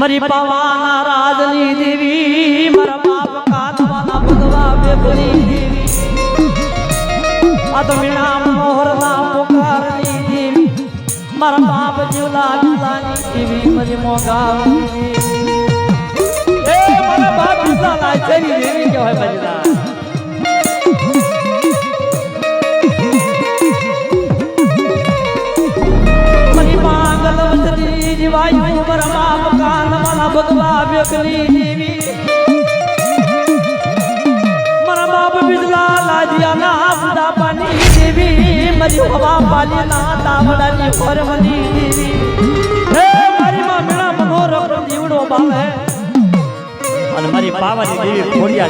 મરી પવાના રાજની દેવી, મારા બાપ કાતવાના ભગવા બેપની દેવી. આ તો મીણા મોહરના પુકારની દેવી. મારા બાપ જીવલા જીવલાની દેવી, મરી કહેવાય બજરા બેપની દેવી મારા બાપ બિજલા લાજિયા ના બુડા પાની દેવી મરી હવા પાલી તાવડાની ફરમની દેવી હે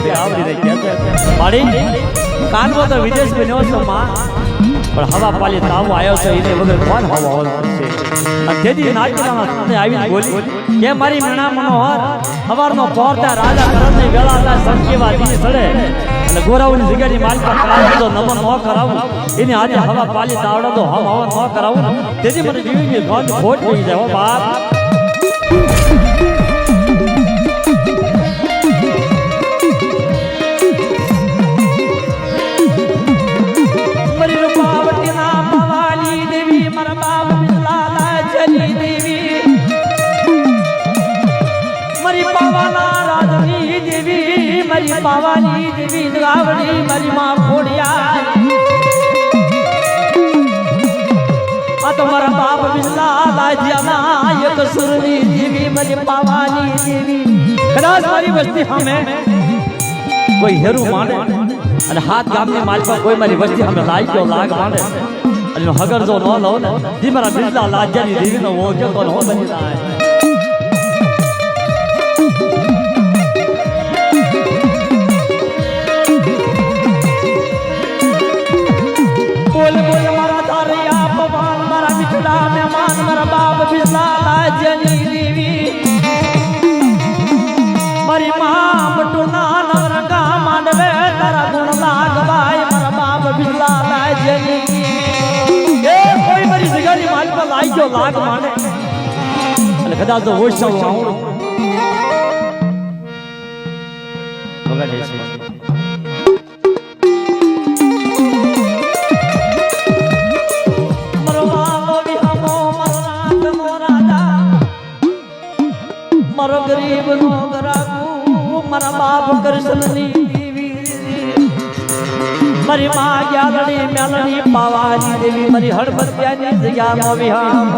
છે આવડી રહી છે. કાનવો તો વિદેશ બન્યો છો માં. પણ હવા પાલી તાવો આવ્યો છે, એને વગર કોણ હવા હોલ છે? તેથી નાટ્યમાં સામે આવીને બોલી, કે મારી મણા મનોહર સવારનો પહોરતા રાજા કરણની વેળા હતા સંકેવા દી સડે અને ગોરાવની જગ્યાની માલિકા કરાવું તો નમન ન કરાવું. એની આજે હવા પાલી તાવડો તો હમ હવા ન કરાવું. તેથી મને જીવી ગંધ ખોટ થઈ જાય બાપ. જના એક સુરની દેવી મરી પાવાની દેવી કદાચ મારી વસ્તી સામે કોઈ હેરું માને અને હાથ ગામની માલપા કોઈ મારી વસ્તી અમે લાઈ ગયો લાગ માને અને હગર જો ન લો ને, જી મારા બિરલા લાજ્યાની દેવીનો કે કોણ હો બની જાય. લાઈ ગયો અને કદાચ તો હોય છું. મારો ગરીબ નો ગરાકુ, મારા બાપ કૃષ્ણની દેવી મારી માં ગ્યાલણી મેલણી પાવાની દેવી, મારી હળભત્યાની જગ્યામાં વિહામ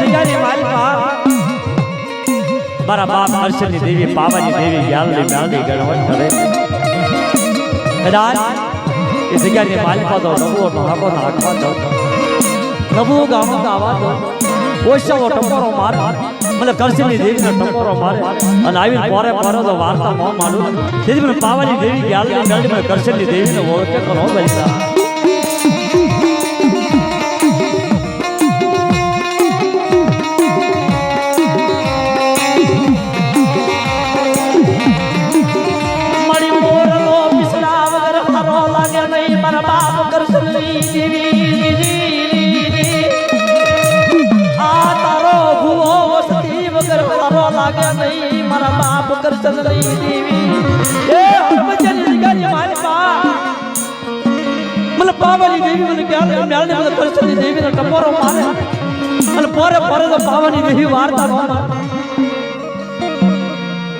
જગ્યાની મારી મારા બાપ હર્ષની દેવી, પાવાની દેવી ગ્યાલણી મેલણી ગણવટ કરે. કદાચ એ જગ્યાની માલિકા તો નવો નાકો નાખવા દો નવું ગામું ગાવા દો ઓછો ટપોરો મારે. મને કરશીની દેવીને ટપોરો મારે. અને આવી પોરે પોરે તો વાર્તા ન માનું. તેથી મને પાવાની દેવી ગ્યાલની મેળવી મને કરશીની દેવીને ઓળખે કરો બનતા બાપ કરશનની દેવી એ હરભજન નિગારી મારી બા. મને પાવાની દેવી મને ક્યાં મેળને મને કરશનની દેવીને ટપોરો મારે. અને પોરે પોરે તો પાવાની દેવી વાર્તા મારે.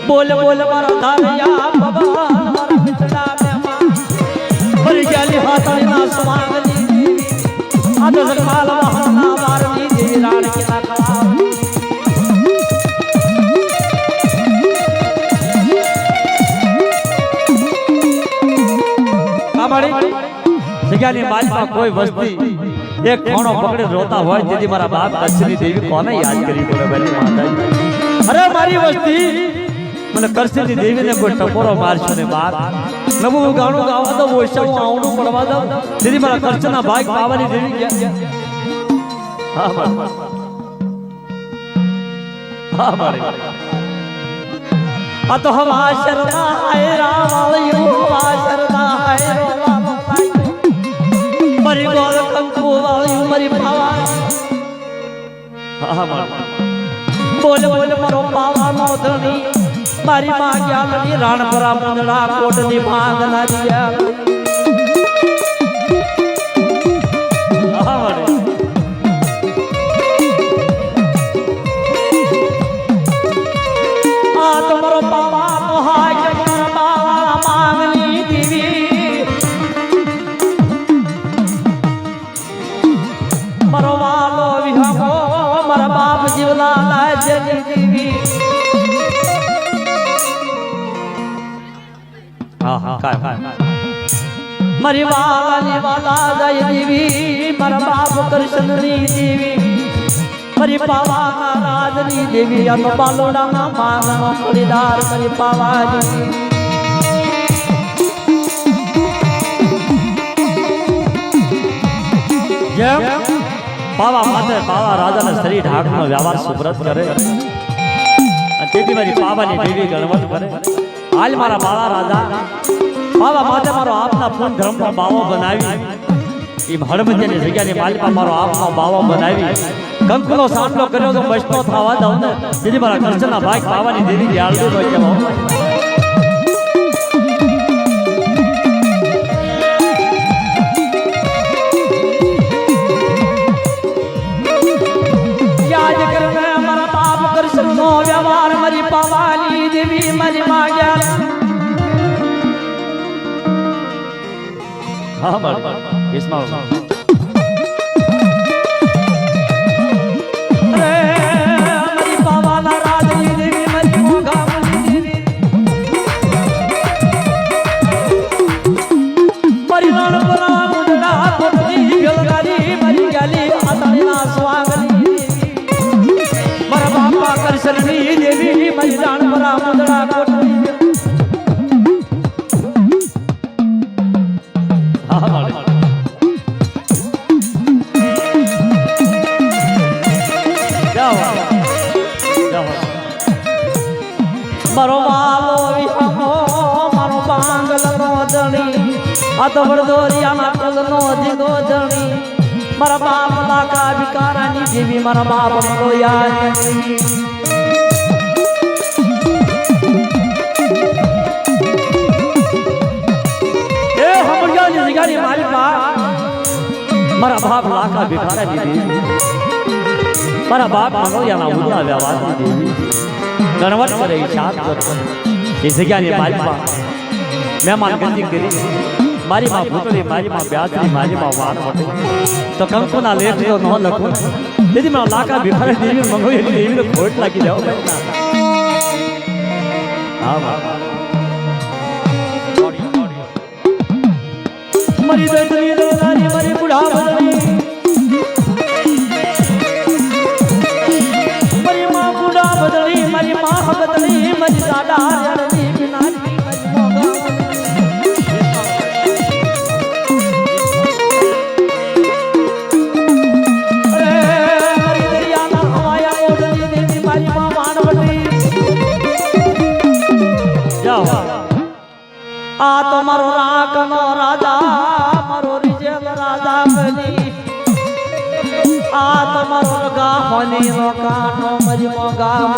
બોલ મારા ધારિયા બાબા મારા વિચડા મે માં મરી ગયેલી હાથણી ના દેવી. આ તો જગ્યાની માલમાં કોઈ વસ્તી. એક ખોણો પકડી રોતા હોય જેથી મારા બાપ કચ્છની દેવી કોને યાદ કરી બોલે ભલે માતા અરે મારી વસ્તી. મને કરશેની દેવીને કોઈ ટપોરો મારશો ને બાપ. નવું ગાણું ગાવા દો ઓછા આવડું પડવા દઉં. જેથી મારા કરશના ભાગ પાવાની દેવી ગયા. હા મારે હા આ તો હમ આ શરદા હાય ધણી મારી માં ગ્યાલની રાણપરા મુંદડા કોટની ભાંગનારી હા હા કાંઈ કાંઈ મારી વાલાની વાલા જય દેવી મારા બાપ કૃષ્ણની દેવી મારી પાવાના રાજની દેવી આ તો બાલોડાના માંગનો ખરીદાર મારી પાવાની જેમ પાવા માથે પાવા રાજાના શરીર ઢાકનો વ્યવહાર સુબ્રત કરે અને તેથી મારી પાવાની દેવી ગણવત કરે હાલ મારા બાળા રાજા બાવા માથે મારો આપના પૂન ધર્મનો બાવો બનાવી. એ હળમતિયાની જગ્યાની માલિકા મારો આપનો બાવો બનાવી. કંકનો સામનો કર્યો તો વૈષ્ણવ થવા દઉં ને. જેથી મારા કૃષ્ણના ભાઈ ખાવાની દેવી યાળવી હોય કહેવાય હા મારી વિસ્માવ રે મારો વાલો વિહમો મારો પાંગલનો ધણી આ તો વડદોરિયાના કુલનો જીગો ધણી મારા બાપ લાકા વિકારાની જેવી મારા બાપ મારો યાદ એ હમણાં જગ્યાની મારી બા મારા બાપ લાખા ભિખારા દીધી મારા બાપ મનોયાના ઉદલા વ્યવહાર દીધી ગણવત કરે હિસાબ કરે એ જગ્યાની માલિકમાં મહેમાન ગંદી કરી. મારી માં ભૂતળી મારી માં બ્યાજની મારી માં વાત વટે તો કંકુના લેખ તો ન લખો. તેથી મારા લાકા ભિખારા દેવી મંગાવી એટલે એવી ખોટ લાગી જાવ હા હા મારી દોલારી મારી બુઢા મારો ગામની રોકાનો મરી મોગા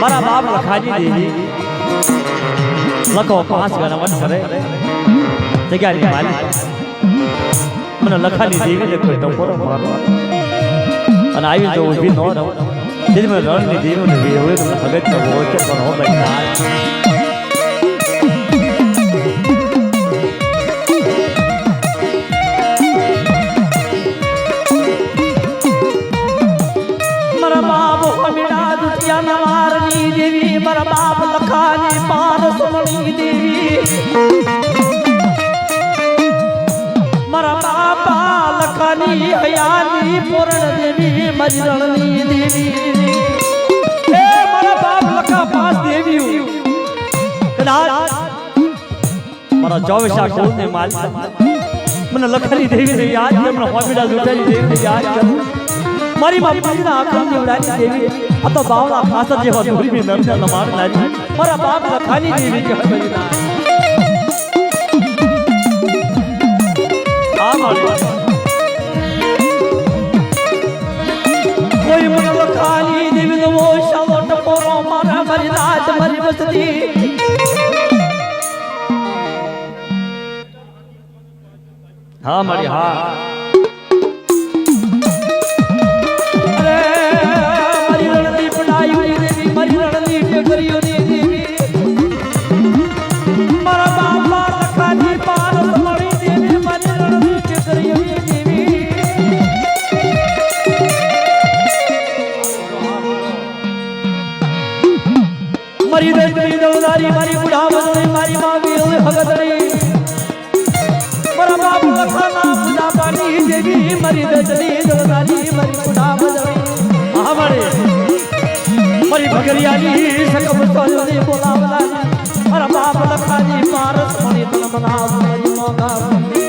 મારા બાપ લખાજી દેવી. લખો પાંચ ગણવટ કરે. જગ્યાની માલિક. મને લખાલી દેવી લખો તો મારો અને આવી તો ઊભી ન રહો. મને રણની દેવી ને વેવે તો અગત્ય હોય છે પણ હો લખાની હયાની પૂર્ણ દેવી મારી રણની દેવી. એ મારા બાપ લખા પાંચ દેવી કદાચ મારા ચોવીસા કુળ ને માલિક મને લખાની દેવી ને યાદ છે મને હોબીડા દુટાની દેવી યાદ છે. મારી માં પગના આકમ દેવડાની દેવી. આ તો બાવળા ખાસર જેવા દોરી બી માર નારી મારા બાપ લખાની દેવી કે મારી ના ಕಾಲಿ ನಿಮಿದವೋ ಶವಟ ಪೋರೋ ಮರ ಮರಿದಾದ ಮರಿ ವಸತಿ ಹಾ ಮರಿ ಹಾ ભગરિયાની સકમ સોલની બોલાવલા અરે બાપ લખાની મારસ મણી તન મનાવ મગા